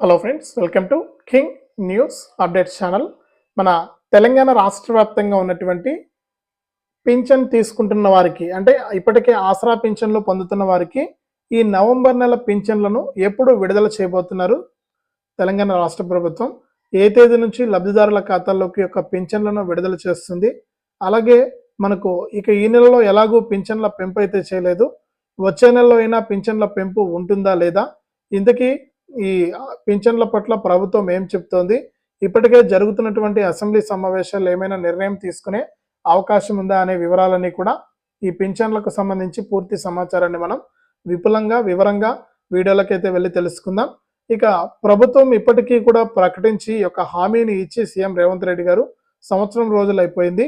Hello friends welcome to king news updates channel మన తెలంగాణ రాష్ట్ర వ్యాప్తంగా ఉన్నటువంటి పింఛన్ తీసుకుంటున్న వారికి అంటే ఇప్పటికే ఆసరా పింఛన్లు పొందుతున్న వారికి ఈ నవంబర్ నెల పింఛన్లను ఎప్పుడు విడుదల చేయబోతున్నారు తెలంగాణ రాష్ట్ర ప్రభుత్వం. ఏ తేదీ నుంచి లబ్ధిదారుల ఖాతాల్లోకి యొక్క పింఛన్లను విడుదల చేస్తుంది అలాగే మనకు ఇక ఈ నెలలో ఎలాగూ పింఛన్ల పెంపు అయితే చేయలేదు వచ్చే నెలలో అయినా పింఛన్ల పెంపు ఉంటుందా లేదా ఇంతకీ ఈ పింఛన్ల పట్ల ప్రభుత్వం ఏం చెప్తోంది? ఇప్పటికే జరుగుతున్నటువంటి అసెంబ్లీ సమావేశాలు ఏమైనా నిర్ణయం తీసుకునే అవకాశం ఉందా అనే వివరాలన్నీ కూడా ఈ పింఛన్లకు సంబంధించి పూర్తి సమాచారాన్ని మనం విపులంగా వివరంగా వీడియోలకైతే వెళ్ళి తెలుసుకుందాం. ఇక ప్రభుత్వం ఇప్పటికీ కూడా ప్రకటించి యొక్క హామీని ఇచ్చి సీఎం రేవంత్ రెడ్డి గారు సంవత్సరం రోజులు అయిపోయింది.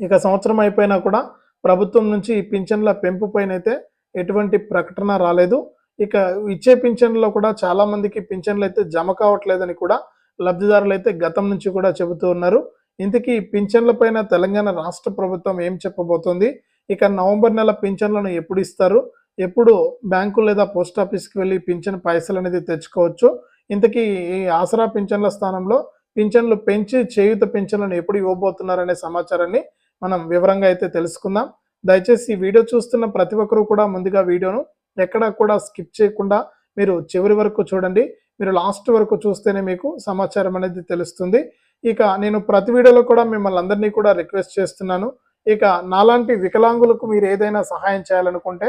ఇక సంవత్సరం అయిపోయినా కూడా ప్రభుత్వం నుంచి ఈ పింఛన్ల పెంపు అయితే ఎటువంటి ప్రకటన రాలేదు. ఇక ఇచ్చే పింఛన్లో కూడా చాలా మందికి పింఛన్లు అయితే జమ కావట్లేదని కూడా లబ్ధిదారులు అయితే గతం నుంచి కూడా చెబుతూ ఉన్నారు. ఇంతకీ పింఛన్ల పైన తెలంగాణ రాష్ట్ర ప్రభుత్వం ఏం చెప్పబోతోంది? ఇక నవంబర్ నెల పింఛన్లను ఎప్పుడు ఇస్తారు? ఎప్పుడు బ్యాంకు లేదా పోస్ట్ ఆఫీస్కి వెళ్ళి పింఛన్ పైసలు అనేది తెచ్చుకోవచ్చు? ఇంతకీ ఈ ఆసరా పింఛన్ల స్థానంలో పింఛన్లు పెంచి చేయుత పింఛన్లను ఎప్పుడు ఇవ్వబోతున్నారనే సమాచారాన్ని మనం వివరంగా అయితే తెలుసుకుందాం. దయచేసి ఈ వీడియో చూస్తున్న ప్రతి ఒక్కరూ కూడా ముందుగా వీడియోను ఎక్కడా కూడా స్కిప్ చేయకుండా మీరు చివరి వరకు చూడండి. మీరు లాస్ట్ వరకు చూస్తేనే మీకు సమాచారం అనేది తెలుస్తుంది. ఇక నేను ప్రతి వీడియోలో కూడా మిమ్మల్ని అందరినీ కూడా రిక్వెస్ట్ చేస్తున్నాను. ఇక నాలాంటి వికలాంగులకు మీరు ఏదైనా సహాయం చేయాలనుకుంటే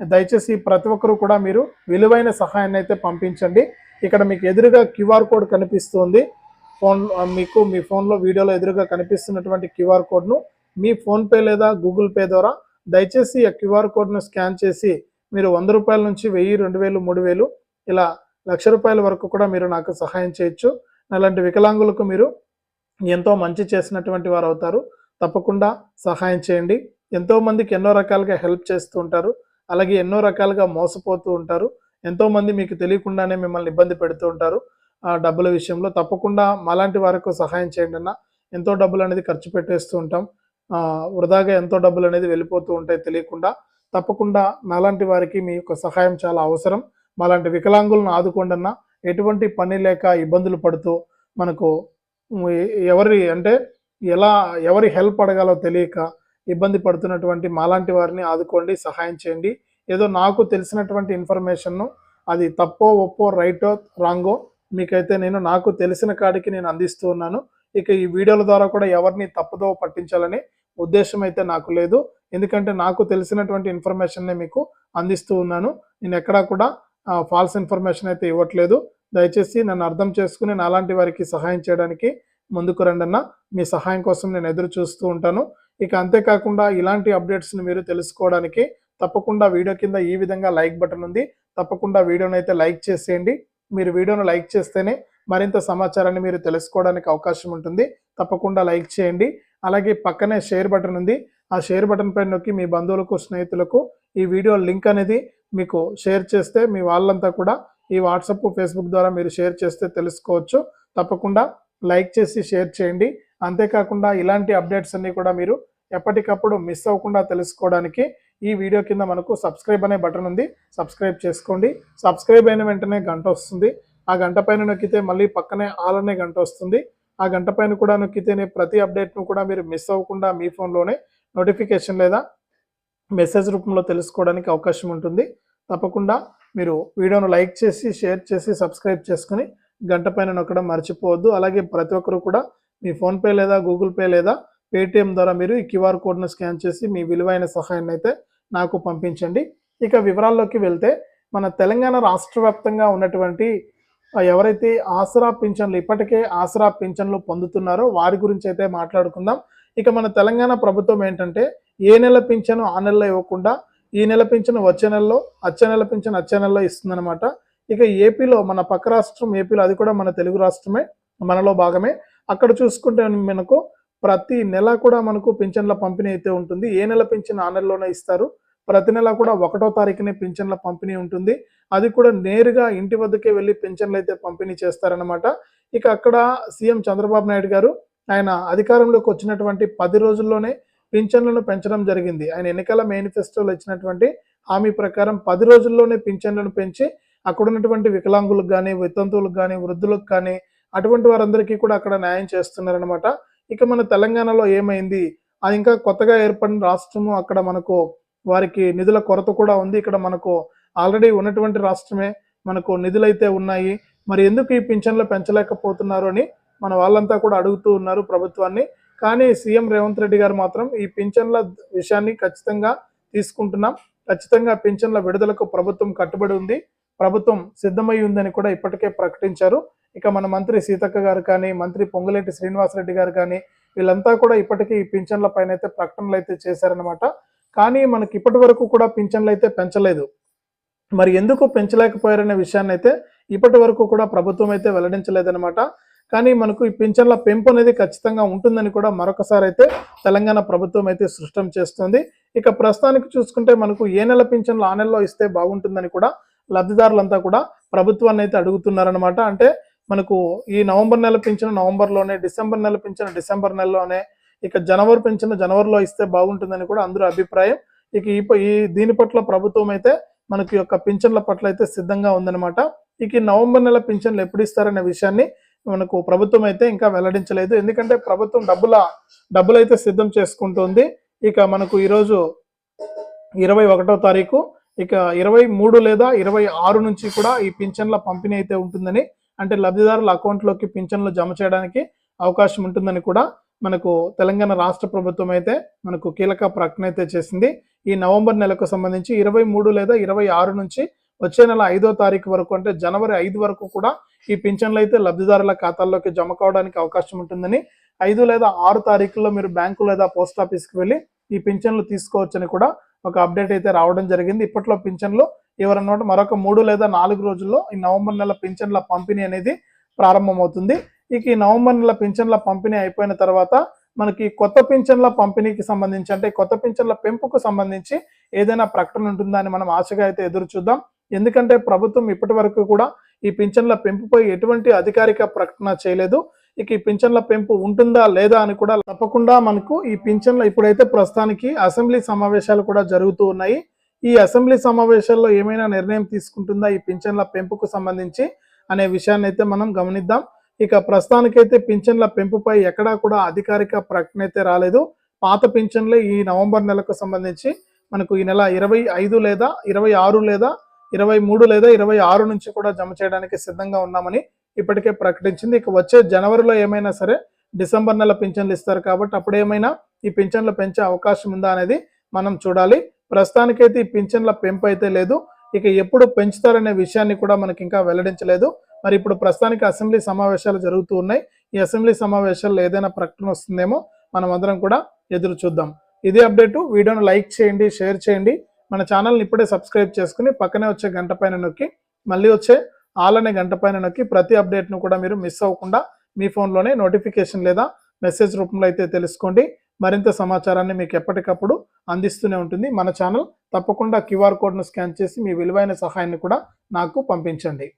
దయచేసి ప్రతి ఒక్కరూ కూడా మీరు విలువైన సహాయాన్ని అయితే పంపించండి. ఇక్కడ మీకు ఎదురుగా క్యూఆర్ కోడ్ కనిపిస్తుంది. ఫోన్ మీకు మీ ఫోన్లో వీడియోలో ఎదురుగా కనిపిస్తున్నటువంటి క్యూఆర్ కోడ్ను మీ ఫోన్పే లేదా గూగుల్ పే ద్వారా దయచేసి ఆ క్యూఆర్ కోడ్ను స్కాన్ చేసి మీరు వంద రూపాయల నుంచి వెయ్యి రెండు వేలు మూడు వేలు ఇలా లక్ష రూపాయల వరకు కూడా మీరు నాకు సహాయం చేయొచ్చు. అలాంటి వికలాంగులకు మీరు ఎంతో మంచి చేసినటువంటి వారు అవుతారు. తప్పకుండా సహాయం చేయండి. ఎంతోమందికి ఎన్నో రకాలుగా హెల్ప్ చేస్తూ ఉంటారు. అలాగే ఎన్నో రకాలుగా మోసపోతూ ఉంటారు. ఎంతోమంది మీకు తెలియకుండానే మిమ్మల్ని ఇబ్బంది పెడుతూ ఉంటారు. ఆ డబ్బుల విషయంలో తప్పకుండా మాలాంటి వారికి సహాయం చేయండి అన్న ఎంతో డబ్బులు అనేది ఖర్చు పెట్టేస్తూ ఉంటాం. వృధాగా ఎంతో డబ్బులు అనేది వెళ్ళిపోతూ ఉంటాయి తెలియకుండా. తప్పకుండా నాలాంటి వారికి మీ యొక్క సహాయం చాలా అవసరం. మాలాంటి వికలాంగులను ఆదుకోండి ఎటువంటి పని లేక ఇబ్బందులు పడుతూ మనకు ఎవరి అంటే ఎలా ఎవరి హెల్ప్ అడగాలో తెలియక ఇబ్బంది పడుతున్నటువంటి మాలాంటి వారిని ఆదుకోండి సహాయం చేయండి. ఏదో నాకు తెలిసినటువంటి ఇన్ఫర్మేషన్ను అది తప్పో ఒప్పో రైటో రాంగో మీకైతే నేను నాకు తెలిసిన కాడికి నేను అందిస్తూ ఉన్నాను. ఇక ఈ వీడియోల ద్వారా కూడా ఎవరిని తప్పుదో పట్టించాలని ఉద్దేశం అయితే నాకు లేదు. ఎందుకంటే నాకు తెలిసినటువంటి ఇన్ఫర్మేషన్నే మీకు అందిస్తూ ఉన్నాను. నేను ఎక్కడా కూడా ఫాల్స్ ఇన్ఫర్మేషన్ అయితే ఇవ్వట్లేదు. దయచేసి నన్ను అర్థం చేసుకుని నాలాంటి వారికి సహాయం చేయడానికి ముందుకు రండన్న మీ సహాయం కోసం నేను ఎదురు చూస్తూ ఉంటాను. ఇక అంతేకాకుండా ఇలాంటి అప్డేట్స్ని మీరు తెలుసుకోవడానికి తప్పకుండా వీడియో కింద ఈ విధంగా లైక్ బటన్ ఉంది. తప్పకుండా వీడియోని అయితే లైక్ చేసేయండి. మీరు వీడియోను లైక్ చేస్తేనే మరింత సమాచారాన్ని మీరు తెలుసుకోవడానికి అవకాశం ఉంటుంది. తప్పకుండా లైక్ చేయండి. అలాగే పక్కనే షేర్ బటన్ ఉంది. ఆ షేర్ బటన్ పైన నొక్కి మీ బంధువులకు స్నేహితులకు ఈ వీడియో లింక్ అనేది మీకు షేర్ చేస్తే మీ వాళ్ళంతా కూడా ఈ వాట్సాప్ ఫేస్బుక్ ద్వారా మీరు షేర్ చేస్తే తెలుసుకోవచ్చు. తప్పకుండా లైక్ చేసి షేర్ చేయండి. అంతేకాకుండా ఇలాంటి అప్డేట్స్ అన్నీ కూడా మీరు ఎప్పటికప్పుడు మిస్ అవ్వకుండా తెలుసుకోవడానికి ఈ వీడియో కింద మనకు సబ్స్క్రైబ్ అనే బటన్ ఉంది. సబ్స్క్రైబ్ చేసుకోండి. సబ్స్క్రైబ్ అయిన వెంటనే గంట వస్తుంది. ఆ గంట పైన నొక్కితే మళ్ళీ పక్కనే ఆల్ అనే గంట వస్తుంది. ఆ గంట పైన కూడా నొక్కితేనే ప్రతి అప్డేట్ను కూడా మీరు మిస్ అవ్వకుండా మీ ఫోన్లోనే నోటిఫికేషన్ లేదా మెసేజ్ రూపంలో తెలుసుకోవడానికి అవకాశం ఉంటుంది. తప్పకుండా మీరు వీడియోను లైక్ చేసి షేర్ చేసి సబ్స్క్రైబ్ చేసుకుని గంట పైన నొక్కడం మర్చిపోవద్దు. అలాగే ప్రతి ఒక్కరు కూడా మీ ఫోన్పే లేదా గూగుల్ పే లేదా పేటిఎం ద్వారా మీరు ఈ క్యూఆర్ కోడ్ను స్కాన్ చేసి మీ విలువైన సహాయాన్ని అయితే నాకు పంపించండి. ఇక వివరాల్లోకి వెళ్తే మన తెలంగాణ రాష్ట్ర ఉన్నటువంటి ఎవరైతే ఆసరా పింఛన్లు ఇప్పటికే ఆసరా పింఛన్లు పొందుతున్నారో వారి గురించి అయితే మాట్లాడుకుందాం. ఇక మన తెలంగాణ ప్రభుత్వం ఏంటంటే ఏ నెల పింఛను ఆ నెలలో ఇవ్వకుండా ఈ నెల పింఛను వచ్చే నెలలో అచ్చే నెల పింఛను అచ్చే నెలలో ఇస్తుందన్నమాట. ఇక ఏపీలో మన పక్క రాష్ట్రం ఏపీలో అది కూడా మన తెలుగు రాష్ట్రమే మనలో భాగమే. అక్కడ చూసుకుంటే మనకు ప్రతి నెల కూడా మనకు పింఛన్ల పంపిణీ అయితే ఉంటుంది. ఏ నెల పింఛన్ ఆ నెలలోనే ఇస్తారు? ప్రతి నెల కూడా ఒకటో తారీఖునే పింఛన్ల పంపిణీ ఉంటుంది. అది కూడా నేరుగా ఇంటి వద్దకే వెళ్ళి పింఛన్లు అయితే పంపిణీ చేస్తారనమాట ఇక అక్కడ సీఎం చంద్రబాబు నాయుడు గారు ఆయన అధికారంలోకి వచ్చినటువంటి పది రోజుల్లోనే పింఛన్లను పెంచడం జరిగింది. ఆయన ఎన్నికల మేనిఫెస్టోలో ఇచ్చినటువంటి హామీ ప్రకారం పది రోజుల్లోనే పింఛన్లను పెంచి అక్కడ ఉన్నటువంటి వికలాంగులకు కానీ వితంతువులకు కానీ వృద్ధులకు కానీ అటువంటి వారందరికీ కూడా అక్కడ న్యాయం చేస్తున్నారనమాట ఇక మన తెలంగాణలో ఏమైంది? అది ఇంకా కొత్తగా ఏర్పడిన రాష్ట్రము అక్కడ మనకు వారికి నిధుల కొరత కూడా ఉంది. ఇక్కడ మనకు ఆల్రెడీ ఉన్నటువంటి రాష్ట్రమే మనకు నిధులైతే ఉన్నాయి. మరి ఎందుకు ఈ పింఛన్లు పెంచలేకపోతున్నారు అని మన వాళ్ళంతా కూడా అడుగుతూ ఉన్నారు ప్రభుత్వాన్ని. కానీ సీఎం రేవంత్ రెడ్డి గారు మాత్రం ఈ పింఛన్ల విషయాన్ని ఖచ్చితంగా తీసుకుంటున్నాం. ఖచ్చితంగా పింఛన్ల విడుదలకు ప్రభుత్వం కట్టుబడి ఉంది. ప్రభుత్వం సిద్ధమై ఉందని కూడా ఇప్పటికే ప్రకటించారు. ఇక మన మంత్రి సీతక్క గారు కానీ మంత్రి పొంగులేటి శ్రీనివాసరెడ్డి గారు కానీ వీళ్ళంతా కూడా ఇప్పటికీ ఈ పింఛన్ల పైన అయితే ప్రకటనలు అయితే చేశారనమాట కానీ మనకి ఇప్పటి వరకు కూడా పింఛన్లు అయితే పెంచలేదు. మరి ఎందుకు పెంచలేకపోయారనే విషయాన్ని అయితే ఇప్పటి వరకు కూడా ప్రభుత్వం అయితే వెల్లడించలేదన్నమాట. కానీ మనకు ఈ పింఛన్ల పెంపు అనేది ఖచ్చితంగా ఉంటుందని కూడా మరొకసారి అయితే తెలంగాణ ప్రభుత్వం అయితే సృష్టం చేస్తుంది. ఇక ప్రస్తుతానికి చూసుకుంటే మనకు ఏ నెల పింఛన్లు ఆ నెలలో ఇస్తే బాగుంటుందని కూడా లబ్ధిదారులంతా కూడా ప్రభుత్వాన్ని అయితే అడుగుతున్నారనమాట అంటే మనకు ఈ నవంబర్ నెల పింఛను నవంబర్లోనే డిసెంబర్ నెల పింఛను డిసెంబర్ నెలలోనే ఇక జనవరి పింఛను జనవరిలో ఇస్తే బాగుంటుందని కూడా అందరూ అభిప్రాయం. ఇక ఈ దీని పట్ల ప్రభుత్వం అయితే మనకి యొక్క పింఛన్ల పట్ల అయితే సిద్ధంగా ఉందన్నమాట. ఇక నవంబర్ నెల పింఛన్లు ఎప్పుడు ఇస్తారనే విషయాన్ని మనకు ప్రభుత్వం అయితే ఇంకా వెల్లడించలేదు. ఎందుకంటే ప్రభుత్వం డబ్బుల డబ్బులు అయితే సిద్ధం చేసుకుంటుంది. ఇక మనకు ఈరోజు ఇరవై ఒకటో తారీఖు ఇక ఇరవై మూడు లేదా ఇరవై ఆరు నుంచి కూడా ఈ పింఛన్ల పంపిణీ అయితే ఉంటుందని అంటే లబ్ధిదారుల అకౌంట్లోకి పింఛన్లు జమ చేయడానికి అవకాశం ఉంటుందని కూడా మనకు తెలంగాణ రాష్ట్ర ప్రభుత్వం అయితే మనకు కీలక ప్రకటన అయితే చేసింది. ఈ నవంబర్ నెలకు సంబంధించి ఇరవై మూడు లేదా ఇరవై ఆరు నుంచి వచ్చే నెల ఐదో తారీఖు వరకు అంటే జనవరి ఐదు వరకు కూడా ఈ పింఛన్లు అయితే లబ్ధిదారుల ఖాతాల్లోకి జమ కావడానికి అవకాశం ఉంటుందని ఐదు లేదా ఆరు తారీఖుల్లో మీరు బ్యాంకు లేదా పోస్ట్ ఆఫీస్కి వెళ్ళి ఈ పింఛన్లు తీసుకోవచ్చని కూడా ఒక అప్డేట్ అయితే రావడం జరిగింది. ఇప్పట్లో పింఛన్లు ఎవరన్నమాట మరొక మూడు లేదా నాలుగు రోజుల్లో ఈ నవంబర్ నెల పింఛన్ల పంపిణీ అనేది ప్రారంభమవుతుంది. ఇక ఈ నవంబర్ నెల పింఛన్ల పంపిణీ అయిపోయిన తర్వాత మనకి కొత్త పింఛన్ల పంపిణీకి సంబంధించి అంటే కొత్త పింఛన్ల పెంపుకు సంబంధించి ఏదైనా ప్రకటన ఉంటుందా అని మనం ఆశగా అయితే ఎదురు చూద్దాం. ఎందుకంటే ప్రభుత్వం ఇప్పటి వరకు కూడా ఈ పింఛన్ల పెంపుపై ఎటువంటి అధికారిక ప్రకటన చేయలేదు. ఇక ఈ పింఛన్ల పెంపు ఉంటుందా లేదా అని కూడా తప్పకుండా మనకు ఈ పింఛన్ల ఇప్పుడైతే ప్రస్తుతానికి అసెంబ్లీ సమావేశాలు కూడా జరుగుతూ ఉన్నాయి. ఈ అసెంబ్లీ సమావేశాల్లో ఏమైనా నిర్ణయం తీసుకుంటుందా ఈ పింఛన్ల పెంపుకు సంబంధించి అనే విషయాన్ని అయితే మనం గమనిద్దాం. ఇక ప్రస్తుతానికైతే పింఛన్ల పెంపుపై ఎక్కడా కూడా అధికారిక ప్రకటన అయితే రాలేదు. పాత పింఛన్లే ఈ నవంబర్ నెలకు సంబంధించి మనకు ఈ నెల ఇరవై ఐదు లేదా ఇరవై ఆరు లేదా ఇరవై మూడు లేదా ఇరవై ఆరు నుంచి కూడా జమ చేయడానికి సిద్ధంగా ఉన్నామని ఇప్పటికే ప్రకటించింది. ఇక వచ్చే జనవరిలో ఏమైనా సరే డిసెంబర్ నెల పింఛన్లు ఇస్తారు కాబట్టి అప్పుడు ఏమైనా ఈ పింఛన్లు పెంచే అవకాశం ఉందా అనేది మనం చూడాలి. ప్రస్తుతానికైతే ఈ పింఛన్ల పెంపు అయితే లేదు. ఇక ఎప్పుడు పెంచుతారనే విషయాన్ని కూడా మనకి ఇంకా వెల్లడించలేదు. మరి ఇప్పుడు ప్రస్తుతానికి అసెంబ్లీ సమావేశాలు జరుగుతూ ఉన్నాయి. ఈ అసెంబ్లీ సమావేశాల్లో ఏదైనా ప్రకటన వస్తుందేమో మనం అందరం కూడా ఎదురు చూద్దాం. ఇదే అప్డేటు వీడియోను లైక్ చేయండి షేర్ చేయండి. మన ఛానల్ని ఇప్పుడే సబ్స్క్రైబ్ చేసుకుని పక్కనే వచ్చే గంట పైన నొక్కి మళ్ళీ వచ్చే ఆల్ అనే గంట పైన నొక్కి ప్రతి అప్డేట్ను కూడా మీరు మిస్ అవ్వకుండా మీ ఫోన్లోనే నోటిఫికేషన్ లేదా మెసేజ్ రూపంలో అయితే తెలుసుకోండి. మరింత సమాచారాన్ని మీకు ఎప్పటికప్పుడు అందిస్తూనే ఉంటుంది. మన ఛానల్ తప్పకుండా క్యూఆర్ కోడ్ను స్కాన్ చేసి మీ విలువైన సహాయాన్ని కూడా నాకు పంపించండి.